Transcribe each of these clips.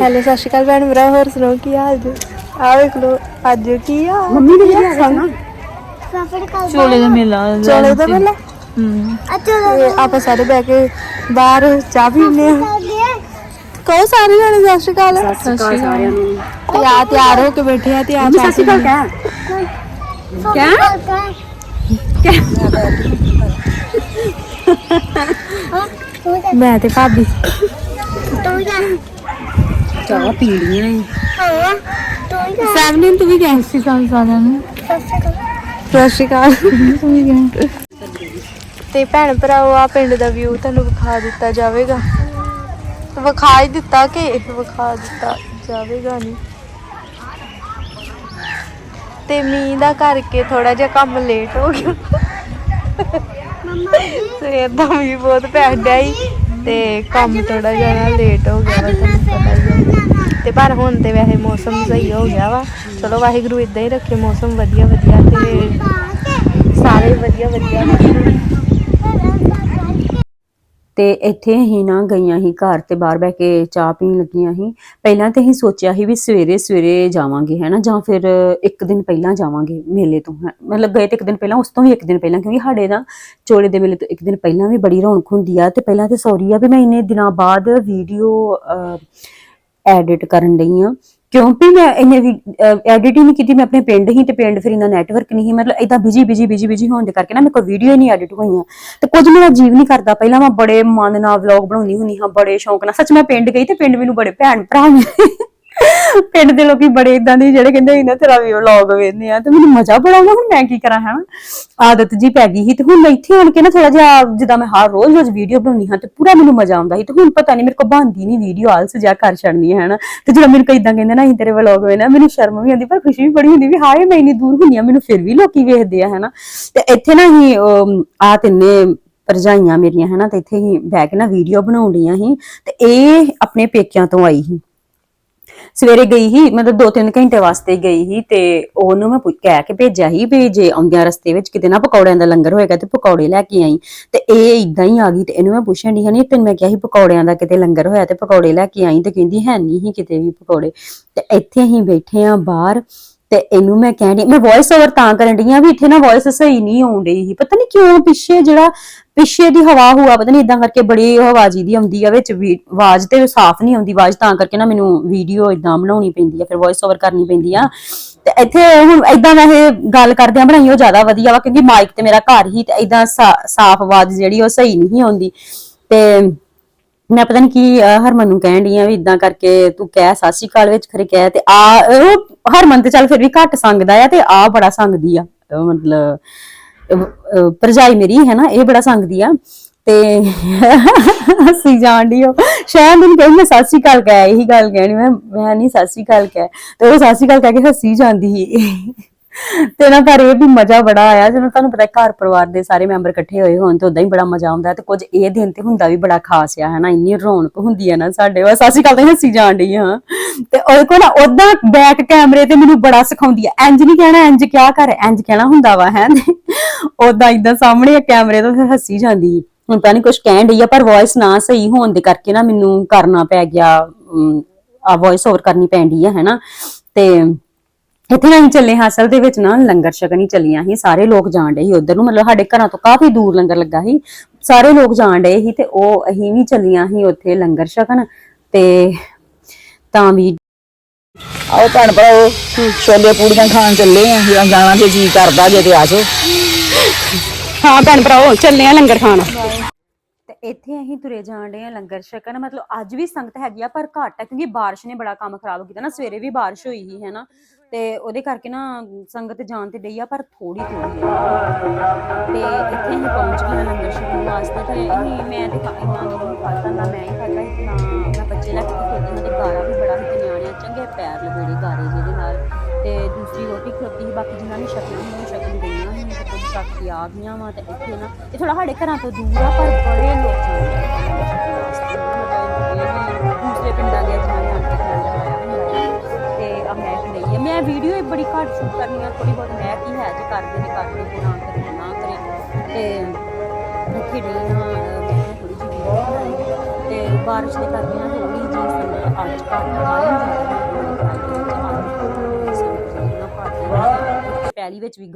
Hello ਸਤਿ ਸ਼੍ਰੀ ਅਕਾਲ ਭੈਣ ਭਰਾ ਹੋਰ ਸੁਣਾਓ ਕੀ ਹਾਲ ਜੀ? ਆ ਵੇਖ ਲੋ ਅੱਜ ਕੀ ਆ? ਮੰਮੀ ਨੇ ਵੀ ਆ ਨਾ ਚੋਲੇ ਦਾ ਮੇਲਾ ਚੋਲੇ ਦਾ ਪਹਿਲਾਂ ਹੂੰ। ਤੇ ਆਪਾਂ ਸਾਰੇ ਬਹਿ ਕੇ ਬਾਹਰ ਚਾਹ ਪੀਨੇ ਆ ਕਹੋ ਸਾਰੇ ਜਣੇ ਸਤਿ ਸ਼੍ਰੀ ਅਕਾਲ। ਸਤਿ ਸ਼੍ਰੀ ਅਕਾਲ ਸਾਰਿਆਂ ਨੂੰ। ਤੇ ਆ ਤਿਆਰ ਹੋ ਕੇ ਬੈਠੇ ਆ ਤੇ ਆ ਚਾਹ ਸਤਿ ਸ਼੍ਰੀ ਅਕਾਲ ਕਹਿ ਪੀਣੀ। ਮੈਂ ਤੇ ਭਾਬੀ। ਚਾਹ ਪੀ ਲੀਆਂ ਏ। ਸੈਵਨਿਨ ਤੂੰ ਵੀ ਗਏ ਸੀ ਸਾਲ ਸਾਲਾਂ ਨੂੰ? ਸਤਿ ਸ਼੍ਰੀ ਅਕਾਲ। ਤੂੰ ਵੀ ਗਏ? ਤੇ ਭੈਣ ਭਰਾਓ ਆ ਪਿੰਡ ਦਾ ਵਿਊ ਤੁਹਾਨੂੰ ਵਿਖਾ ਦਿੱਤਾ ਜਾਵੇਗਾ। ਵਿਖਾ ਹੀ ਦਿੱਤਾ ਕਿ ਵਿਖਾ ਦਿੱਤਾ ਜਾਵੇਗਾ ਨਹੀਂ? ਤੇ ਮੀਂਹ ਦਾ ਕਰਕੇ ਥੋੜਾ ਜਿਹਾ ਕੰਮ ਲੇਟ ਹੋ ਗਿਆ। ਸਵੇਰ ਦਾ ਵੀ ਬਹੁਤ ਪੈਂਦਾ ਹੀ ਤੇ ਕੰਮ ਥੋੜਾ ਜਿਹਾ ਲੇਟ ਹੋ ਗਿਆ ਵਾ ਤੁਹਾਨੂੰ ਪਤਾ। ਹੀ ਹੈ ਤੇ ਪਰ ਹੁਣ ਤੇ ਵੈਸੇ ਮੌਸਮ ਸਹੀ ਹੋ ਗਿਆ ਵਾ। ਚਲੋ ਵਾਹਿਗੁਰੂ ਇਦਾਂ ਹੀ ਰੱਖੇ, ਮੌਸਮ ਵਧੀਆ ਵਧੀਆ ਤੇ ਸਾਰੇ ਵਧੀਆ ਵਧੀਆ। ਤੇ ਇੱਥੇ ਹੀ ਨਾ ਗਈਆਂ ਹੀ ਘਰ ਤੇ ਬਾਹਰ ਬਹਿ ਕੇ ਚਾਹ ਪੀਣ ਲੱਗੀਆਂ ਹੀ ਪਹਿਲਾਂ ਤੇ ਹੀ ਸੋਚਿਆ ਸੀ ਵੀ ਸਵੇਰੇ ਸਵੇਰੇ ਜਾਵਾਂਗੇ, ਹੈਨਾ, ਜਾਂ ਫਿਰ ਇੱਕ ਦਿਨ ਪਹਿਲਾਂ ਜਾਵਾਂਗੇ ਮੇਲੇ ਤੋਂ ਮਤਲਬ ਗਏ ਤੇ ਇੱਕ ਦਿਨ ਪਹਿਲਾਂ, ਉਸ ਤੋਂ ਵੀ ਇੱਕ ਦਿਨ ਪਹਿਲਾਂ, ਕਿਉਂਕਿ ਸਾਡੇ ਨਾ ਚੋਲੇ ਦੇ ਮੇਲੇ ਤੋਂ ਇੱਕ ਦਿਨ ਪਹਿਲਾਂ ਵੀ ਬੜੀ ਰੌਣਕ ਹੁੰਦੀ ਆ। ਤੇ ਪਹਿਲਾਂ ਤੇ ਸੌਰੀ ਆ ਵੀ ਮੈਂ ਇੰਨੇ ਦਿਨਾਂ ਬਾਅਦ ਵੀਡੀਓ ਐਡਿਟ ਕਰਨ ਲਈ ਆ। ਕਿਉਂਕਿ ਮੈਂ ਇਹਨੇ ਵੀ ਐਡਿਟ ਹੀ ਨਹੀਂ ਕੀਤੀ, ਮੈਂ ਆਪਣੇ ਪਿੰਡ ਹੀ ਤੇ ਪਿੰਡ ਫਿਰ ਇਹਨਾਂ ਨੈਟਵਰਕ ਨਹੀਂ ਮਤਲਬ ਇਦਾਂ ਬਿਜ਼ੀ ਬਿਜ਼ੀ ਬਿਜ਼ੀ ਬਿਜ਼ੀ ਹੋਣ ਦੇ ਕਰਕੇ ਨਾ ਮੇਰੇ ਕੋਲ ਵੀਡੀਓ ਹੀ ਨਹੀਂ ਐਡਿਟ ਹੋਈਆਂ। ਤੇ ਕੁਝ ਮੇਰਾ ਜੀਵ ਨਹੀਂ ਕਰਦਾ। ਪਹਿਲਾਂ ਮੈਂ ਬੜੇ ਮਨ ਨਾਲ ਵਲੌਗ ਬਣਾਉਂਦੀ ਹੁੰਦੀ ਹਾਂ, ਬੜੇ ਸ਼ੌਂਕ ਨਾਲ। ਸੱਚ ਮੈਂ ਪਿੰਡ ਗਈ ਤੇ ਪਿੰਡ ਮੈਨੂੰ ਬੜੇ ਭੈਣ ਭਰਾ ਮਿਲੇ। ਪਿੰਡ ਦੇ ਲੋਕੀ ਬੜੇ ਇਦਾਂ ਦੇ ਜਿਹੜੇ ਕਹਿੰਦੇ ਇਹਨਾਂ ਤੇਰਾ ਵੀ ਵਲੌਗ ਵੇਖਦੇ ਆ, ਤੇ ਮੈਨੂੰ ਮਜ਼ਾ ਬੜਾ ਆਉਂਦਾ, ਹੁਣ ਮੈਂ ਕੀ ਕਰਾਂ, ਹੈ? ਆਦਤ ਜੀ ਪੈ ਗਈ ਸੀ, ਤੇ ਹੁਣ ਮੈਂ ਇੱਥੇ ਆਣ ਕੇ ਨਾ ਥੋੜਾ ਜਿਹਾ, ਜਿੱਦਾਂ ਮੈਂ ਹਰ ਰੋਜ਼ ਰੋਜ਼ ਵੀਡੀਓ ਬਣਾਉਣੀ ਹਾਂ, ਤੇ ਪੂਰਾ ਮੈਨੂੰ ਮਜ਼ਾ ਆਉਂਦਾ ਸੀ, ਤੇ ਹੁਣ ਪਤਾ ਨਹੀਂ ਮੇਰੇ ਕੋਲ ਬਣਦੀ ਨਹੀਂ ਵੀਡੀਓ, ਆਲਸ ਜਿਹਾ ਕਰ ਛੱਡਨੀ ਹੈ ਹਨਾ? ਤੇ ਜਦੋਂ ਮੈਨੂੰ ਇਦਾਂ ਕਹਿੰਦੇ ਨਾ, ਅਸੀਂ ਤੇਰੇ ਵਲੌਗ ਵੇਖਣਾ ਮੈਨੂੰ ਸ਼ਰਮ ਵੀ ਆਉਂਦੀ, ਪਰ ਖੁਸ਼ੀ ਵੀ ਬੜੀ ਹੁੰਦੀ ਵੀ ਹਾਏ, ਮੈਂ ਇੰਨੀ ਦੂਰ ਹੁੰਦੀ ਆ, ਮੈਨੂੰ ਫਿਰ ਵੀ ਲੋਕੀ ਵੇਖਦੇ ਆ, ਹਨਾ? ਤੇ ਇੱਥੇ ਨਾ ਹੀ ਆ ਤਿੰਨੇ ਭਰਜਾਈਆਂ ਮੇਰੀਆਂ, ਹਨਾ? ਤੇ ਇੱਥੇ ਹੀ ਬਹਿ ਕੇ ਨਾ ਵੀਡੀਓ ਬਣਾਉਣ ਡੀਆਂ ਸੀ, ਤੇ ਇਹ ਆਪਣੇ ਪੇਕਿਆਂ ਤੋਂ ਆਈ ਸੀ। ਸਵੇਰੇ ਗਈ ਹੀ ਮਤਲਬ 2-3 ਘੰਟੇ ਵਾਸਤੇ ਗਈ ਹੀ ਤੇ ਉਹਨੂੰ ਮੈਂ ਪੁੱਛ- ਕਹਿ ਕੇ ਭੇਜਿਆ ਹੀ ਵੀ ਜੇ ਆਉਂਦਿਆਂ ਰਸਤੇ ਵਿੱਚ ਕਿਤੇ ਨਾ ਪਕੌੜਿਆਂ ਦਾ ਲੰਗਰ ਹੋਏਗਾ ਤੇ ਪਕੌੜੇ ਲੈ ਕੇ ਆਈ। ਤੇ ਇਹ ਇਦਾਂ ਹੀ ਆ ਗਈ ਤੇ ਇਹਨੂੰ ਮੈਂ ਪੁੱਛਣ ਦੀ ਹਨੀ ਤੈਨੂੰ ਮੈਂ ਕਿਹਾ ਸੀ ਪਕੌੜਿਆਂ ਦਾ ਕਿਤੇ ਲੰਗਰ ਹੋਇਆ ਤੇ ਪਕੌੜੇ ਲੈ ਕੇ ਆਈ ਤੇ ਕਹਿੰਦੀ ਹੈ ਨਹੀਂ ਹੀ ਕਿਤੇ ਵੀ ਪਕੌੜੇ। ਤੇ ਇੱਥੇ ਹੀ ਬੈਠੇ ਆ ਬਾਹਰ ਤੇ ਇਹਨੂੰ ਮੈਂ ਕਹਿਣ ਡਈ, ਮੈਂ ਵੌਇਸ ਓਵਰ ਤਾਂ ਕਰਨ ਡਈ ਆ ਵੀ ਇੱਥੇ ਨਾ ਵੌਇਸ ਸਹੀ ਨਹੀਂ ਆਉਣ ਡਈ ਸੀ। ਪਤਾ ਨਹੀਂ ਕਿਉਂ ਪਿੱਛੇ ਜਿਹੜਾ ਪਿੱਛੇ ਦੀ ਹਵਾ ਹੁਆ ਪਤਾ ਨਹੀਂ ਇਦਾਂ ਕਰਕੇ ਬੜੀ ਆਵਾਜ਼ ਦੀ ਆਉਂਦੀ ਆ, ਵਿੱਚ ਵੀ ਆਵਾਜ਼ ਤੇ ਸਾਫ਼ ਨਹੀਂ ਆਉਂਦੀ, ਆਵਾਜ਼ ਤਾਂ ਕਰਕੇ ਨਾ ਮੈਨੂੰ ਵੀਡੀਓ ਇਦਾਂ ਬਣਾਉਣੀ ਪੈਂਦੀ ਆ, ਫਿਰ ਵੌਇਸ ਓਵਰ ਕਰਨੀ ਪੈਂਦੀ ਆ। ਤੇ ਇੱਥੇ ਹੁਣ ਇਦਾਂ ਵੈਸੇ ਗੱਲ ਕਰਦਿਆਂ ਬਣਾਈ ਉਹ ਜ਼ਿਆਦਾ ਵਧੀਆ ਵਾ, ਕਿਉਂਕਿ ਮਾਈਕ ਤੇ ਮੇਰਾ ਘਰ ਹੀ ਤੇ ਇਦਾਂ ਸਾਫ਼ ਆਵਾਜ਼ ਜਿਹੜੀ ਉਹ ਸਹੀ ਨਹੀਂ ਆਉਂਦੀ। ਤੇ ਮੈਂ ਪਤਾ ਨਹੀਂ ਕੀ ਹਰਮਨ ਨੂੰ ਕਹਿਣ ਡਈ ਆ ਵੀ ਇਦਾਂ ਕਰਕੇ ਤੂੰ ਕਹਿ, ਸਤਿ ਸ਼੍ਰੀ ਅਕਾਲ ਵਿੱਚ ਖਰੇ ਕਹਿ, ਤੇ ਆ, ਉਹ ਹਰਮਨ ਤੇ ਚੱਲ ਫਿਰ ਵੀ ਘੱਟ ਸੰਗਦਾ ਆ, ਤੇ ਆ ਬੜਾ ਸੰਗਦੀ ਆ। ਮਤਲਬ ਅਹ, ਭਰਜਾਈ ਮੇਰੀ ਹੈ ਨਾ ਇਹ ਬੜਾ ਸੰਗਦੀ ਆ। ਤੇ ਹੱਸੀ ਜਾਣ ਡਈ ਸ਼ਾਇਦ ਮੈਨੂੰ ਕਹਿੰਦੀ ਮੈਂ ਸਤਿ ਸ਼੍ਰੀ ਅਕਾਲ ਕਹਿ ਇਹੀ ਗੱਲ ਕਹਿਣੀ। ਮੈਂ ਮੈਂ ਨਹੀਂ ਸਤਿ ਸ਼੍ਰੀ ਅਕਾਲ ਕਹਿ। ਤੇ ਉਹ ਸਤਿ ਸ਼੍ਰੀ ਅਕਾਲ ਕਹਿ ਕੇ ਹੱਸੀ ਜਾਂਦੀ ਸੀ। ਤੇ ਨਾ ਪਰ ਇਹ ਵੀ ਮਜ਼ਾ ਬੜਾ ਆਇਆ ਜਦੋਂ ਤੁਹਾਨੂੰ ਪਤਾ ਘਰ ਪਰਿਵਾਰ ਦੇ ਸਾਰੇ ਮੈਂਬਰ ਇਕੱਠੇ ਹੋਏ ਹੋਣ ਤੇ ਉਦਾਂ ਹੀ ਬੜਾ ਮਜ਼ਾ ਆਉਂਦਾ ਤੇ ਕੁਝ ਇਹ ਦਿਨ ਤੇ ਹੁੰਦਾ ਵੀ ਬੜਾ ਖਾਸ ਆ ਹਨਾ? ਇੰਨੀ ਰੌਣਕ ਹੁੰਦੀ ਆ ਨਾ ਸਾਡੇ ਵਾ ਸਾਸੀ ਕੱਲ ਤਾਂ ਹੱਸੀ ਜਾਣ ਡਈ ਹਾਂ ਤੇ ਉਹ ਕੋ ਨਾ ਉਦਾਂ ਬੈਕ ਕੈਮਰੇ ਤੇ ਮੈਨੂੰ ਬੜਾ ਸਿਖਾਉਂਦੀ ਆ। ਇੰਜ ਨਹੀਂ ਕਹਿਣਾ ਇੰਜ ਕਿਆ ਕਰ ਇੰਜ ਕਹਿਣਾ ਹੁੰਦਾ ਵਾ ਹੈ? ਉਦਾਂ ਇਦਾਂ ਸਾਹਮਣੇ ਕੈਮਰੇ ਤੋਂ ਫਿਰ ਹੱਸੀ ਜਾਂਦੀ। ਹੁਣ ਤਾਂ ਨਹੀਂ ਕੁਝ ਕਹਿਣ ਡਈ ਆ ਪਰ ਵੌਇਸ ਨਾ ਸਹੀ ਹੋਣ ਦੇ ਕਰਕੇ ਨਾ ਮੈਨੂੰ ਕਰਨਾ ਪੈ ਗਿਆ ਅਮ, ਆ ਵੌਇਸ ਓਵਰ ਕਰਨੀ ਪੈਂਦੀ ਆ ਹੈਨਾ? ਤੇ ਇੱਥੇ ਅਸੀਂ ਚੱਲੇ ਹਾਂ ਅਸਲ ਦੇ ਵਿੱਚ ਨਾ ਲੰਗਰ ਛਕਣ ਹੀ ਚੱਲੀਆਂ ਸੀ ਸਾਰੇ ਲੋਕ ਜਾਣ ਡੇ ਸੀ ਉਧਰ ਨੂੰ ਮਤਲਬ ਸਾਡੇ ਘਰਾਂ ਤੋਂ ਕਾਫੀ ਦੂਰ ਲੰਗਰ ਲੱਗਾ ਸੀ ਸਾਰੇ ਲੋਕ ਜਾਣ ਡੇ ਸੀ ਤੇ ਉਹ ਅਸੀਂ ਵੀ ਚੱਲੀਆਂ ਸੀ ਉੱਥੇ ਲੰਗਰ ਛਕਣ ਤੇ ਤਾਂ ਵੀ ਆਓ ਭੈਣ ਭਰਾਓ ਛੋਲੇ ਪੂੜੀਆਂ ਖਾਣ ਚੱਲੇ ਆ ਜਾਂ ਜਾਣਾ ਤੇ ਜੀ ਕਰਦਾ ਜੇ ਤੇ ਆਜੋ। ਹਾਂ ਭੈਣ ਭਰਾਓ ਚੱਲੇ ਆ ਲੰਗਰ ਖਾਣ। ਤੇ ਇੱਥੇ ਅਸੀਂ ਤੁਰੇ ਜਾਣ ਡੇ ਆ ਲੰਗਰ ਛਕਣ ਮਤਲਬ ਅੱਜ ਵੀ ਸੰਗਤ ਹੈਗੀ ਆ ਪਰ ਘੱਟ ਹੈ ਕਿਉਂਕਿ ਬਾਰਿਸ਼ ਨੇ ਬੜਾ ਕੰਮ ਖਰਾਬ ਕੀਤਾ ਨਾ ਸਵੇਰੇ ਵੀ ਬਾਰਿਸ਼ ਹੋਈ ਸੀ ਹੈਨਾ ਤੇ ਉਹਦੇ ਕਰਕੇ ਨਾ ਸੰਗਤ ਜਾਣ ਤੇ ਡਈ ਆ, ਪਰ ਥੋੜੀ ਥੋੜੀ ਤੇ ਇੱਥੇ ਹੀ ਪਹੁੰਚ ਗਏ ਲੰਗਰ ਛਕਣ ਵਾਸਤੇ ਤੇ ਅਸੀਂ ਮੈਂ ਤੇ ਖਾ- ਇੰਨਾ ਨਹੀਂ ਨਾ ਮੈਂ ਹੀ ਖਾਧਾ ਸੀ ਨਾ ਮੈਂ ਬੱਚੇ ਲੈ ਕੇ ਖੇਡੀ ਹਾਂ ਗਾਰਾ ਵੀ ਬੜਾ ਸੀ ਤੇ ਨਿਆਣਿਆਂ ਚੰਗੇ ਪੈਰ ਲਗੇੜੇ ਗਾਰੇ ਜਿਹਦੇ ਨਾਲ। ਤੇ ਦੂਸਰੀ ਰੋਟੀ ਖੋਤੀ ਸੀ, ਬਾਕੀ ਜਿਨ੍ਹਾਂ ਨੇ ਛਕਣੀ ਸੀ, ਉਹ ਛਕਣ ਗਈਆਂ ਸੀ। ਤੇ ਕੁਝ ਛਕ ਕੇ ਆ ਗਈਆਂ ਵਾ ਤੇ ਇੱਥੇ ਨਾ, ਇਹ ਥੋੜਾ ਸਾਡੇ ਘਰਾਂ ਤੋਂ ਦੂਰ ਆ, ਪਰ ਬੜੇ ਲੋਕ ਜਾਂਦੇ ਦੂਸਰੇ ਪਿੰਡਾਂ ਦੇ ਜਿਨ੍ਹਾਂ ਨੇ ਆਣ ਕੇ ਖਾਣਾ ਮੈਂ ਵੀਡੀਓ ਹੀ ਬੜੀ ਘੱਟ ਸ਼ੂਟ ਕਰਨੀ ਆ ਥੋੜੀ ਬਹੁਤ ਮੈਂ ਕੀ ਹੈ ਜੇ ਕਰਦੇ ਨੇ ਕਰਦੇ ਜੇ ਨਾ ਕਰੇ ਨਾ ਕਰੇ, ਤੇ ਇੱਥੇ ਹਾਂ ਮੈਂ ਥੋੜੀ ਜਿਹੀ ਵੀਡੀਓ ਬਣਾਈ, ਤੇ ਬਾਰਿਸ਼ ਦੇ ਕਰਕੇ ਨਾ ਥੋੜੀ ਜਿਹੀ ਸੰਗਤ ਅੱਜ ਘੱਟ ਵਾਲੀ ਜ਼ਿਆਦਾ ਵਿੱਚ ਵੀ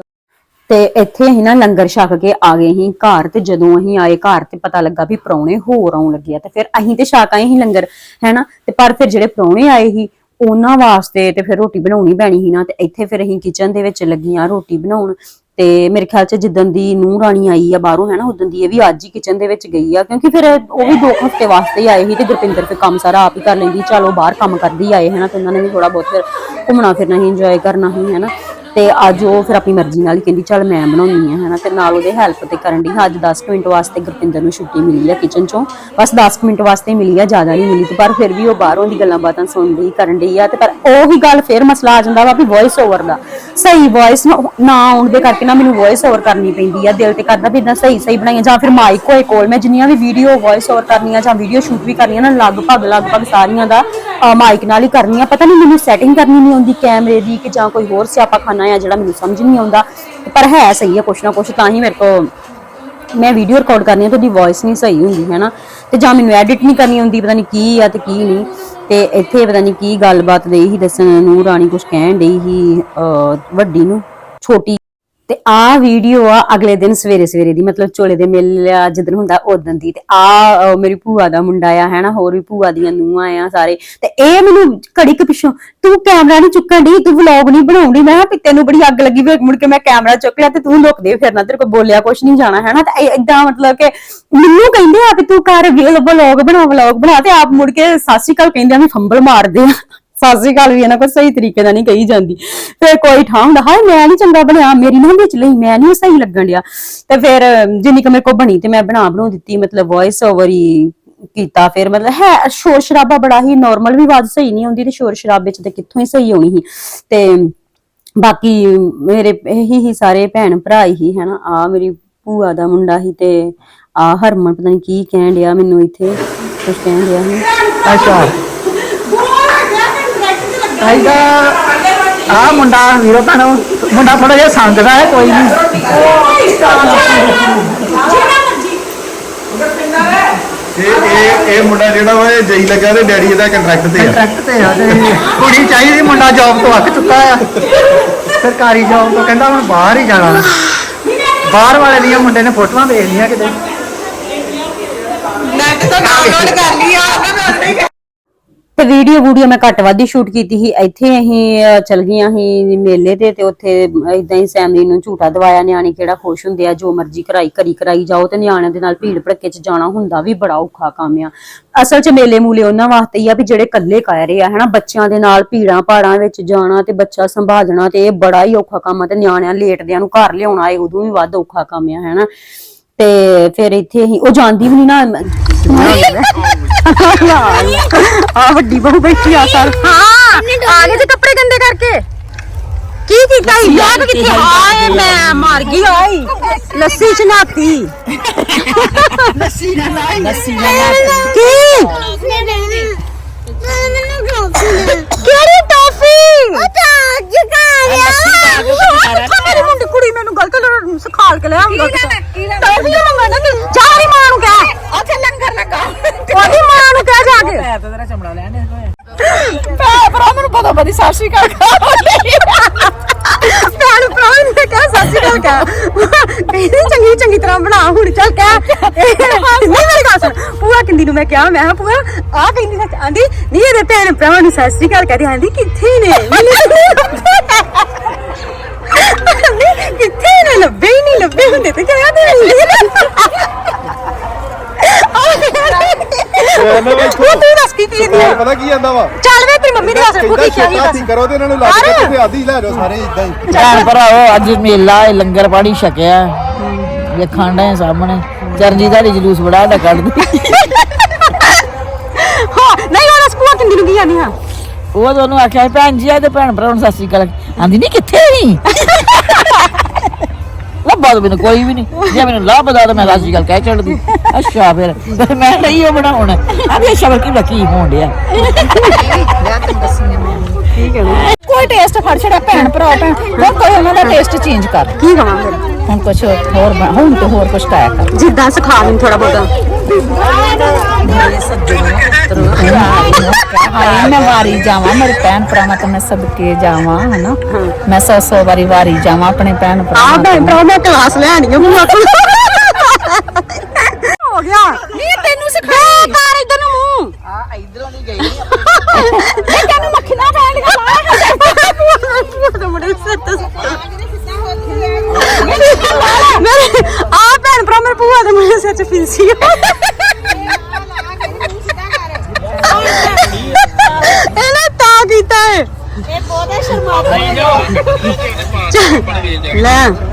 ਤੇ ਇੱਥੇ ਅਸੀਂ ਨਾ ਲੰਗਰ ਛਕ ਕੇ ਆ ਗਏ ਸੀ ਘਰ, ਤੇ ਜਦੋਂ ਅਸੀਂ ਆਏ ਘਰ ਤੇ ਪਤਾ ਲੱਗਾ ਵੀ ਪ੍ਰਾਹੁਣੇ ਹੋਰ ਆਉਣ ਲੱਗੇ ਆ, ਤੇ ਫਿਰ ਅਸੀਂ ਤੇ ਛਕ ਆਏ ਸੀ ਲੰਗਰ, ਹੈਨਾ? ਤੇ ਪਰ ਫਿਰ ਜਿਹੜੇ ਪ੍ਰਾਹੁਣੇ ਆਏ ਸੀ ਉਹਨਾਂ ਵਾਸਤੇ ਤੇ ਫਿਰ ਰੋਟੀ ਬਣਾਉਣੀ ਪੈਣੀ ਸੀ ਨਾ, ਤੇ ਇੱਥੇ ਫਿਰ ਅਸੀਂ ਕਿਚਨ ਦੇ ਵਿੱਚ ਲੱਗੀਆਂ ਰੋਟੀ ਬਣਾਉਣ। ਤੇ ਮੇਰੇ ਖਿਆਲ ਚ ਜਿੱਦਣ ਦੀ ਨੂੰਹ ਰਾਣੀ ਆਈ ਆ ਬਾਹਰੋਂ ਹੈ ਨਾ ਉਦੋਂ ਦੀ ਇਹ ਵੀ ਅੱਜ ਹੀ ਕਿਚਨ ਦੇ ਵਿੱਚ ਗਈ ਆ, ਕਿਉਂਕਿ ਫਿਰ ਉਹ ਵੀ ਦੋ ਹਫ਼ਤੇ ਵਾਸਤੇ ਹੀ ਆਏ ਸੀ ਤੇ ਗੁਰਪਿੰਦਰ ਫਿਰ ਕੰਮ ਸਾਰਾ ਆਪ ਹੀ ਕਰ ਲੈਂਦੀ, ਚਲੋ ਬਾਹਰ ਕੰਮ ਕਰਦੀ ਆਏ ਹੈ ਨਾ ਤੇ ਉਹਨਾਂ ਨੇ ਵੀ ਥੋੜਾ ਬਹੁਤ ਫਿਰ ਘੁੰਮਣਾ ਫਿਰਨਾ ਹੀ ਇੰਜੋਏ ਕਰਨਾ ਹੀ ਹੈ ਨਾ ਤੇ ਅੱਜ ਉਹ ਫਿਰ ਆਪਣੀ ਮਰਜ਼ੀ ਨਾਲ ਹੀ ਕਹਿੰਦੀ, ਚੱਲ ਮੈਂ ਬਣਾਉਣੀ ਆ ਹਨਾ। ਤੇ ਨਾਲ ਉਹਦੇ ਹੈਲਪ ਤੇ ਕਰਨ ਦੀ ਅੱਜ 10 ਮਿੰਟ ਵਾਸਤੇ ਗੁਰਪਿੰਦਰ ਨੂੰ ਛੁੱਟੀ ਮਿਲੀ ਆ ਕਿਚਨ ਚੋਂ। ਬਸ 10 ਕੁ ਮਿੰਟ ਵਾਸਤੇ ਮਿਲੀ ਆ, ਜ਼ਿਆਦਾ ਨਹੀਂ ਮਿਲੀ ਤੇ ਪਰ ਫਿਰ ਵੀ ਉਹ ਬਾਹਰੋਂ ਦੀ ਗੱਲਾਂ ਬਾਤਾਂ ਸੁਣਦੀ ਕਰਨ ਦੀ ਆ ਤੇ ਪਰ ਉਹੀ ਗੱਲ ਫਿਰ ਮਸਲਾ ਆ ਜਾਂਦਾ ਵਾ ਵੀ ਵੌਇਸ ਓਵਰ ਦਾ। ਸਹੀ ਵੌਇਸ ਨਾ ਆਉਣ ਦੇ ਕਰਕੇ ਨਾ ਮੈਨੂੰ ਵੌਇਸ ਓਵਰ ਕਰਨੀ ਪੈਂਦੀ ਆ, ਦਿਲ ਤੇ ਕਰਦਾ ਵੀ ਇਦਾਂ ਸਹੀ ਸਹੀ ਬਣਾਈਆਂ ਜਾਂ ਫਿਰ ਮਾਈਕ ਹੋਏ ਕੋਲ, ਮੈਂ ਜਿੰਨੀਆਂ ਵੀ ਵੀਡੀਓ ਵੌਇਸ ਓਵਰ ਕਰਨੀਆਂ ਜਾਂ ਵੀਡੀਓ ਸ਼ੂਟ ਵੀ ਕਰਨੀਆਂ ਨਾ, ਲਗਭਗ ਲਗਭਗ ਸਾਰੀਆਂ ਦਾ ਮਾਈਕ ਨਾਲ ਹੀ ਕਰਨੀਆਂ ਪਤਾ ਨਹੀਂ ਮੈਨੂੰ ਸੈਟਿੰਗ ਕਰਨੀ ਨਹੀਂ ਆਉਂਦੀ ਕੈਮਰੇ ਦੀ ਕਿ ਜਾਂ ਕੋਈ ਹੋਰ ਸਿਆਪਾ ਖਾਨਾ ਆ ਜਿਹੜਾ ਮੈਨੂੰ ਸਮਝ ਨਹੀਂ ਆਉਂਦਾ। ਪਰ ਹੈ ਸਹੀ ਆ ਕੁਛ ਨਾ ਕੁਛ, ਤਾਂ ਹੀ ਮੇਰੇ ਕੋਲ ਮੈਂ ਵੀਡੀਓ ਰਿਕਾਰਡ ਕਰਨੀ ਹੈ ਤੇ ਉਹਦੀ ਵੌਇਸ ਨਹੀਂ ਸਹੀ ਹੁੰਦੀ ਹੈ ਨਾ ਤੇ ਜਾਂ ਮੈਨੂੰ ਐਡਿਟ ਨਹੀਂ ਕਰਨੀ ਆਉਂਦੀ, ਪਤਾ ਨਹੀਂ ਕੀ ਆ ਤੇ ਕੀ ਨਹੀਂ। ਤੇ ਇੱਥੇ ਪਤਾ ਨਹੀਂ ਕੀ ਗੱਲਬਾਤ ਦੇਈ ਸੀ ਦੱਸਣ ਨੂੰ ਰਾਣੀ ਕੁਝ ਕਹਿਣ ਡਈ ਸੀ ਵੱਡੀ ਨੂੰ, ਛੋਟੀ ਤੇ ਆ ਵੀਡੀਓ ਆ ਅਗਲੇ ਦਿਨ ਸਵੇਰੇ ਸਵੇਰੇ ਦੀ, ਮਤਲਬ ਚੋਲੇ ਦੇ ਮੇਲਾ ਜਿੱਦਣ ਹੁੰਦਾ ਉਦੋਂ ਦੀ। ਤੇ ਆ ਮੇਰੀ ਭੂਆ ਦਾ ਮੁੰਡਾ ਆ, ਹੈਨਾ, ਹੋਰ ਵੀ ਭੂਆ ਦੀਆਂ ਨੂੰਹਾਂ ਆ ਸਾਰੇ। ਤੇ ਇਹ ਮੈਨੂੰ ਘੜੀ ਕ ਪਿੱਛੋਂ, ਤੂੰ ਕੈਮਰਾ ਨਹੀਂ ਚੁੱਕਣ ਦੀ ਤੂੰ ਵਲੌਗ ਨਹੀਂ ਬਣਾਉਂਦੀ ਮੈਂ ਕਿਹਾ ਤੈਨੂੰ ਬੜੀ ਅੱਗ ਲੱਗੀ ਵੀ ਮੁੜ ਕੇ ਮੈਂ ਕੈਮਰਾ ਚੁੱਕ ਲਿਆ ਤੇ ਤੂੰ ਲੁਕਦੇ ਫਿਰਨਾ ਤੇਰੇ ਕੋਲ ਬੋਲਿਆ ਕੁਛ ਨਹੀਂ ਜਾਣਾ, ਹੈਨਾ। ਤੇ ਇਦਾਂ ਮਤਲਬ ਕਿ ਮੈਨੂੰ ਕਹਿੰਦੇ ਆ ਵੀ ਤੂੰ ਕਰ ਵਲੌਗ ਬਣਾ ਵਲੌਗ ਬਣਾ ਤੇ ਆਪ ਮੁੜ ਕੇ ਸਤਿ ਸ਼੍ਰੀ ਅਕਾਲ ਕਹਿੰਦੇ ਆ ਵੀ ਫੰਬਲ ਮਾਰਦੇ ਆ। ਸਤਿ ਸ਼੍ਰੀ ਅਕਾਲ ਵੀ ਇਹਨਾਂ ਕੋਲ ਸਹੀ ਤਰੀਕੇ ਨਾਲ ਨਹੀਂ ਕਹੀ ਜਾਂਦੀ। ਫਿਰ ਕੋਈ ਠਾਂ ਹੁੰਦਾ, ਹਾਏ, ਮੈਂ ਨਹੀਂ ਚੰਗਾ ਬਣਿਆ, ਮੇਰੀ ਨਾ ਵਿੱਚ ਲਈ, ਮੈਂ ਨਹੀਂ ਸਹੀ ਲੱਗਣ ਡਿਆ। ਤੇ ਫਿਰ, ਜਿੰਨੀ ਕੁ ਮੇਰੇ ਕੋਲ ਬਣੀ ਤੇ ਮੈਂ ਬਣਾ ਬਣਾਉ ਦਿੱਤੀ, ਮਤਲਬ ਵੌਇਸ ਓਵਰ ਹੀ ਕੀਤਾ, ਫਿਰ ਮਤਲਬ ਹੈ, ਸ਼ੋਰ ਸ਼ਰਾਬਾ ਬੜਾ ਹੀ ਨਾਰਮਲ ਵੀ ਆਵਾਜ਼ ਸਹੀ ਨਹੀਂ ਆਉਂਦੀ ਤੇ ਸ਼ੋਰ ਸ਼ਰਾਬੇ ਚ ਤੇ ਕਿੱਥੋਂ ਹੀ ਸਹੀ ਆਉਣੀ ਸੀ। ਤੇ ਬਾਕੀ ਮੇਰੇ ਇਹੀ ਹੀ ਸਾਰੇ ਭੈਣ ਭਰਾ ਹੀ, ਹੈਨਾ ਆ ਮੇਰੀ ਭੂਆ ਦਾ ਮੁੰਡਾ ਹੀ ਤੇ ਆ ਹਰਮਨ, ਪਤਾ ਨਹੀਂ ਕੀ ਕਹਿਣ ਡਿਆ ਮੈਨੂੰ ਇੱਥੇ ਕੁਝ ਕਹਿਣ ਡਿਆ ਸੀ। ਅੱਛਾ। ਆਈਦਾ। ਆ ਮੁੰਡਾ ਵੀਰੋ ਭੈਣੋ ਮੁੰਡਾ ਥੋੜਾ ਜਿਹਾ ਸੰਗਦਾ ਹੈ ਕੋਈ ਨਹੀਂ। ਇਹ ਇਹ ਇਹ ਮੁੰਡਾ ਜਿਹੜਾ ਵਾ ਇਹ ਜਈ ਲੱਗਾ ਤੇ ਡੈਡੀ ਇਹਦਾ ਕੰਟਰੈਕਟ ਤੇ ਆ। ਕੰਟਰੈਕਟ ਤੇ ਆ ਤੇ ਕੁੜੀ ਚਾਹੀਦੀ ਮੁੰਡਾ ਜੌਬ ਤੋਂ ਅੱਕ ਚੁੱਕਾ ਆ। ਸਰਕਾਰੀ ਜੌਬ ਤੋਂ ਕਹਿੰਦਾ ਹੁਣ ਬਾਹਰ ਹੀ ਜਾਣਾ। ਬਾਹਰ ਵਾਲੇ ਦੀਆਂ ਮੁੰਡੇ ਨੇ ਫੋਟੋਆਂ ਵੇਖ ਲਈਆਂ ਕਿਤੇ। ਤੇ ਵੀਡੀਓ ਵੀਡੀਓ ਮੈਂ ਘੱਟ ਵੱਧ ਹੀ ਸ਼ੂਟ ਕੀਤੀ ਸੀ। ਇੱਥੇ ਅਸੀਂ ਅਹ, ਚਲ ਗਈਆਂ ਸੀ ਮੇਲੇ ਤੇ ਤੇ ਉੱਥੇ ਇਦਾਂ ਹੀ ਸੈਮਲੀ ਨੂੰ ਝੂਟਾ ਦਵਾਇਆ ਨਿਆਣੇ ਕਿਹੜਾ ਖੁਸ਼ ਹੁੰਦੇ ਆ ਜੋ ਮਰਜ਼ੀ ਕਰਾਈ ਕਰੀ ਕਰਾਈ ਜਾਓ ਤੇ ਨਿਆਣਿਆਂ ਦੇ ਨਾਲ ਭੀੜ ਭੜੱਕੇ 'ਚ ਜਾਣਾ ਹੁੰਦਾ ਵੀ ਬੜਾ ਔਖਾ ਕੰਮ ਆ। ਅਸਲ 'ਚ ਮੇਲੇ ਮੂਲੇ ਉਹਨਾਂ ਵਾਸਤੇ ਹੀ ਆ ਵੀ ਜਿਹੜੇ ਇਕੱਲੇ ਕਹਿ ਰਹੇ ਆ ਹਨਾ ਬੱਚਿਆਂ ਦੇ ਨਾਲ ਭੀੜਾਂ ਭਾੜਾਂ ਵਿੱਚ ਜਾਣਾ ਤੇ ਬੱਚਾ ਸੰਭਾਲਣਾ ਤੇ ਇਹ ਬੜਾ ਹੀ ਔਖਾ ਕੰਮ ਆ ਤੇ ਨਿਆਣਿਆਂ ਲੇਟਦਿਆਂ ਨੂੰ ਘਰ ਲਿਆਉਣਾ ਇਹ ਉਦੋਂ ਵੀ ਵੱਧ ਔਖਾ ਕੰਮ ਆ ਹਨਾ। ਤੇ ਫਿਰ ਇੱਥੇ ਹੀ ਉਹ ਜਾਂਦੀ ਵੀ ਨਹੀਂ ਨਾ ਆ ਵੱਡੀ ਬਹੂ ਬੈਠੀ ਆ ਸਰ। ਹਾਂ ਆ ਗਏ ਤੇ ਕੱਪੜੇ ਗੰਦੇ ਕਰਕੇ। ਕੀ ਕੀਤਾ ਹੀ ਲੋਕ ਕਿੱਥੇ ਹਾਏ ਮੈਂ ਮਰ ਗਈ ਓਏ ਲੱਸੀ ਚ ਨਾਤੀ ਲੱਸੀ ਨਾ ਲਾਈ। ਲੱਸੀ ਨਾ ਕੀ? ਕਿਹੜੀ ਟੌਫੀ ਉਹ ਤਾਂ ਜਗਾ ਮੇਰੀ ਮੁੰਡੀ ਕੁੜੀ ਮੈਨੂੰ ਗਲਤ ਲੜ ਸਿਖਾਲ ਕੇ ਲੈ ਆਉਂਦਾ ਟੌਫੀ ਮੰਗਣਾ ਕਿ। ਜਾ ਰਹੀ ਮਾਂ ਨੂੰ ਕਹਿ। ਉੱਥੇ ਲੰਗਰ ਲੱਗਾ। ਉਹਦੀ ਮਾਂ ਨੂੰ ਕਹਿ ਜਾ ਕੇ। ਮੈਂ ਤਾਂ ਤੇਰਾ ਚਮੜਾ ਲੈਣੇ ਭੈਣ ਭਰਾ ਮੈਨੂੰ ਪਤਾ ਪਤਾ ਸਤਿ ਸ਼੍ਰੀ ਅਕਾਲ। ਭੈਣ ਭਰਾ ਨੇ ਕਿਹਾ ਸਤਿ ਸ਼੍ਰੀ ਅਕਾਲ। ਕਹਿ ਕਹਿੰਦੀ ਚੰਗੀ ਚੰਗੀ ਤਰ੍ਹਾਂ ਬਣਾ, ਹੁਣ ਚੱਲ ਕਹਿ। ਨਹੀਂ ਮੇਰੀ ਗੱਲ ਸੁਣ। ਪੂਆ ਕਿੰਦੀ ਨੂੰ ਮੈਂ ਕਿਹਾ ਮੈਂ ਕਿਹਾ, ਭੂਆ ਆ ਕਹਿੰਦੀ ਸੱਚ, ਆਂਦੀ, ਨਹੀਂ, ਇਹਦੇ ਭੈਣ ਭਰਾਵਾਂ ਨੂੰ ਸਤਿ ਸ਼੍ਰੀ ਅਕਾਲ ਕਹਦੀ, ਆਂਦੀ, ਕਿੱਥੇ ਨੇ? ਮੈਨੂੰ ਲੱਭੇ। ਕਿੱਥੇ ਨੇ? ਲੱਭੇ ਹੀ ਨਹੀਂ, ਲੱਭੇ ਹੁੰਦੇ ਤੇ ਕਿਹਾ ਤੇ ਉਹ ਤੂੰ ਦੱਸ ਕੀ ਪੀਂਦੀ ਆ ਪਤਾ ਕੀ ਆਂਦਾ ਵਾ? ਚੱਲ ਵੇ ਤੇਰੀ ਮੰਮੀ ਦੀ ਗੱਲ ਸੁਣ ਕਹਿੰਦਾ ਕੀ ਕਿਹਾ ਛੇਤਾ ਦੱਸ ਕਰੋ ਤੇ ਇਹਨਾਂ ਨੂੰ ਲੱਗ ਕੇ ਕਿਤੇ ਆਦੀ ਲੈ ਜਾਓ ਸਾਰੇ ਇਦਾਂ ਹੀ। ਭੈਣ ਭਰਾਓ ਅੱਜ ਮੇਲਾ ਹੈ ਲੰਗਰ ਪਾਣੀ ਛਕਿਆ ਵੇਖਣ ਦੇ ਸਾਹਮਣੇ। ਚਰਨਜੀਤ ਦਾ ਜਲੂਸ ਬੜਾ ਵੱਡਾ ਕੱਢਦੀ ਹਾਂ ਨਹੀਂ ਉਹ ਸਕੂਲ ਕਿੰਦੀ ਨੂੰ ਆਨੀ ਹਾਂ ਉਹ ਤਾਂ ਉਹਨੂੰ ਆਖਿਆ ਭੈਣ ਜੀ ਆ ਤੇ ਭੈਣ ਭਰਾ ਨੂੰ ਸਤਿ ਸ੍ਰੀ ਅਕਾਲ। ਆਂਦੀ ਨਹੀਂ ਕਿੱਥੇ ਨਹੀਂ ਲੱਭਾ ਤਾਂ ਮੈਨੂੰ ਕੋਈ ਵੀ ਨਹੀਂ। ਜੇ ਮੈਨੂੰ ਲੱਭਦਾ ਤਾਂ ਮੈਂ ਸ੍ਰੀ ਅਕਾਲ ਕਹਿ ਚੜਦੀ ਅੱਛਾ ਫਿਰ। ਮੈਂ ਨਹੀਂ ਉਹ ਬਣਾਉਣਾ। ਆਂਦੀ ਅੱਛਾ ਫਿਰ ਕੀ ਲੱਕੀ ਹੋਣ ਡਿਆ। ਕੋਈ ਟੇਸਟ ਫੜ ਛੜਾ ਭੈਣ ਭਰਾ ਭੈਣ। ਹੋਰ ਕੋਈ ਉਹਨਾਂ ਦਾ ਟੇਸਟ ਚੇਂਜ ਕਰ। ਕੀ ਕਹਾਂ ਫਿਰ? ਹੁਣ ਕੁਛ ਹੋਰ ਬਣ- ਹੁਣ ਤੇ ਹੋਰ ਕੁਛ ਕਾਇਆ ਕਰ। ਜਿੱਦਾਂ ਸਿਖਾ ਮੈਨੂੰ ਥੋੜਾ ਬਹੁਤਾ। ਹਾਏ ਮੈਂ ਵਾਰੀ ਜਾਵਾਂ ਮੇਰੇ ਭੈਣ ਭਰਾਵਾਂ ਤੇ ਮੈਂ ਸਦਕੇ ਜਾਵਾਂ ਹਨਾ? ਮੈਂ ਸੌ ਸੌ ਵਾਰੀ ਵਾਰੀ ਜਾਵਾਂ ਆਪਣੇ ਭੈਣ ਆ ਭਰਾਵਾਂ ਭੈਣ ਭਰਾ ਮੈਂ ਕਲਾਸ ਲੈਣੀ ਆ ਕੋਲ ਹੋ ਗਿਆ। ਨਹੀਂ ਤੈਨੂੰ ਸਿਖਾ ਕਰ ਇਧਰ ਨੂੰ। ਮੂੰਹ ਨਹੀਂ ਤੈਨੂੰ ਮੱਖੀਆਂ ਪੈਣੀਆਂ ਲਾ ਮੁੰਡੇ ਸੱਤ ਮੇਰੇ ਆ ਭੈਣ ਭਰਾ ਮੇਰੇ ਭੂਆ ਦੇ ਮੁੰਡੇ ਸਿਰ ਚ ਫਿੰਸੀ ਇਹਨੇ ਤਾਂ ਕੀਤਾ